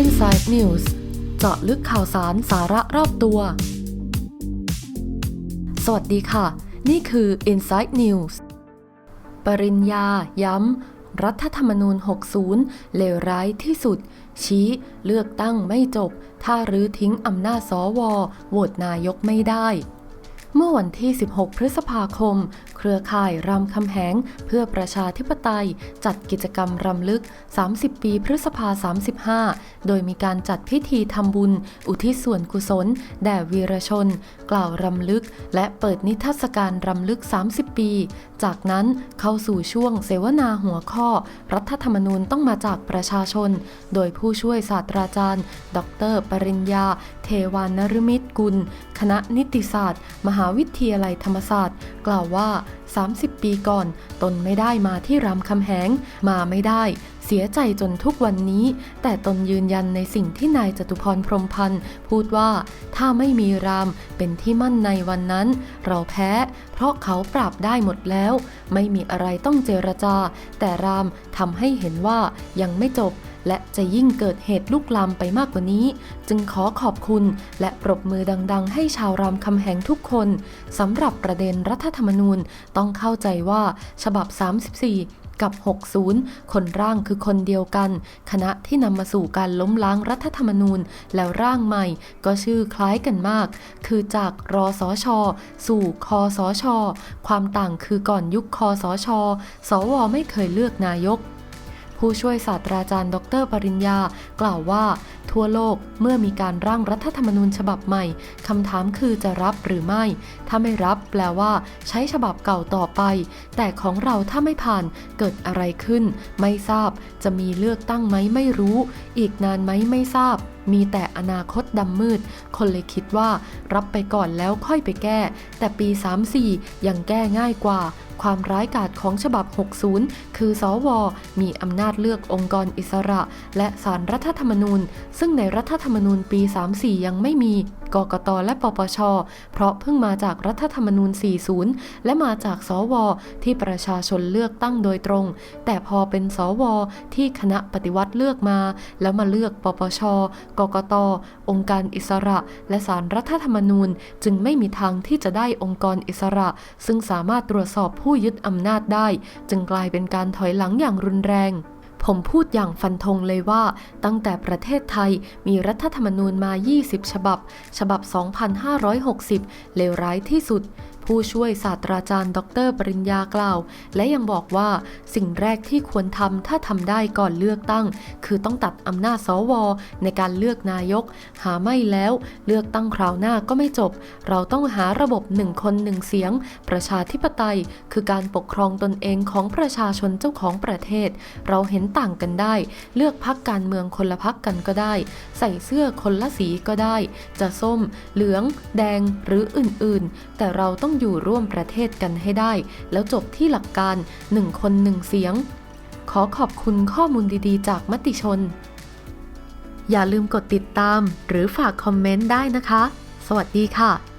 Inside News เจาะลึกข่าวสารสาระรอบตัว สวัสดีค่ะ นี่คือ Inside News ปริญญา ย้ำ รัฐธรรมนูญ 60 เลวร้ายที่สุด ชี้เลือกตั้งไม่จบ ถ้ารื้อทิ้งอำนาจสวโหวตนายกไม่ได้ เมื่อวันที่ 16 พฤษภาคม เครือข่ายรำคำแหง เพื่อประชาธิปไตย จัดกิจกรรมรำลึก 30 ปีพฤษภา 35 โดยมีการจัดพิธีทำบุญ อุทิศส่วนกุศล แด่วีรชน กล่าวรำลึก และเปิดนิทรรศการรำลึก 30 ปี จากนั้นเข้าสู่ช่วงเสวนาหัวข้อ รัฐธรรมนูญต้องมาจากประชาชน โดยผู้ช่วยศาสตราจารย์ ดร ปริญญา เทวานรมิตรกุล คณะนิติศาสตร์ มหาวิทยาลัยธรรมศาสตร์ กล่าวว่า 30 ปีก่อน ตนไม่ได้มาที่รามคำแหง มาไม่ได้ เสียใจจนทุกวันนี้ แต่ตนยืนยันในสิ่งที่นายจตุพรพรมพันธ์พูดว่า ถ้าไม่มีรามเป็นที่มั่นในวันนั้น เราแพ้ เพราะเขาปราบได้หมดแล้ว ไม่มีอะไรต้องเจรจา แต่รามทำให้เห็นว่ายังไม่จบ และจะยิ่งเกิดเหตุลุกลามไปมากกว่านี้ จึงขอขอบคุณและปรบมือดัง ๆ ให้ชาวรามคำแหงทุกคนสำหรับประเด็นรัฐธรรมนูญต้องเข้าใจว่าฉบับ 34กับ 60 คนร่างคือคนเดียวกัน คณะที่นำมาสู่การล้มล้างรัฐธรรมนูญ แล้วร่างใหม่ก็ชื่อคล้ายกันมาก คือจากรอสอชอสู่คอสอชอความต่างคือก่อนยุคคอสอชอสวไม่เคยเลือกนายก ผู้ช่วยศาสตราจารย์ ดรปริญญา กล่าวว่า ทั่วโลกเมื่อมีการร่างรัฐธรรมนูญฉบับใหม่คำถามคือจะรับหรือไม่ ถ้าไม่รับแปลว่า ใช้ฉบับเก่าต่อไป แต่ของเราถ้าไม่ผ่านเกิดอะไรขึ้น ไม่ทราบจะมีเลือกตั้งไหมไม่รู้ อีกนานไหมไม่ทราบมีแต่อนาคตดำมืด คนเลยคิดว่ารับไปก่อนแล้วค่อยไปแก้ แต่ปี 34 ยังแก้ง่ายกว่า ความร้ายกาจของฉบับ 60 คือสวมีอำนาจเลือกองค์กรอิสระ และสารรัฐธรรมนูญ ซึ่งในรัฐธรรมนูญปี 34 ยังไม่มีกกตและปปช เพราะเพิ่งมาจากรัฐธรรมนูญ 40 และมาจากสว ที่ประชาชนเลือกตั้งโดยตรง แต่พอเป็นสว ที่คณะปฏิวัติเลือกมา แล้วมาเลือกปปชกกต องค์การอิสระ และสารรัฐธรรมนูญ จึงไม่มีทางที่จะได้องค์กรอิสระ ซึ่งสามารถตรวจสอบผู้ยึดอำนาจได้ จึงกลายเป็นการถอยหลังอย่างรุนแรงผมพูดอย่างฟันธงเลยว่า ตั้งแต่ประเทศไทยมีรัฐธรรมนูญมา 20 ฉบับ ฉบับ 2560 เลวร้ายที่สุด ผู้ช่วยศาสตราจารย์ดร ปริญญากล่าว และยังบอกว่าสิ่งแรกที่ควรทำถ้าทำได้ก่อนเลือกตั้ง คือต้องตัดอำนาจสวในการเลือกนายก หาไม่แล้วเลือกตั้งคราวหน้าก็ไม่จบ เราต้องหาระบบหนึ่งคนหนึ่งเสียง ประชาธิปไตย คือการปกครองตนเองของประชาชนเจ้าของประเทศ เราเห็นต่างกันได้ เลือกพักการเมืองคนละพักกันก็ได้ ใส่เสื้อคนละสีก็ได้ จะส้ม เหลือง แดงหรืออื่นๆ แต่เราต้องต้องอยู่ร่วมประเทศกันให้ได้ แล้วจบที่หลักการหนึ่งคนหนึ่งเสียง ขอขอบคุณข้อมูลดีๆ จากมติชน อย่าลืมกดติดตาม หรือฝากคอมเมนต์ได้นะคะ สวัสดีค่ะ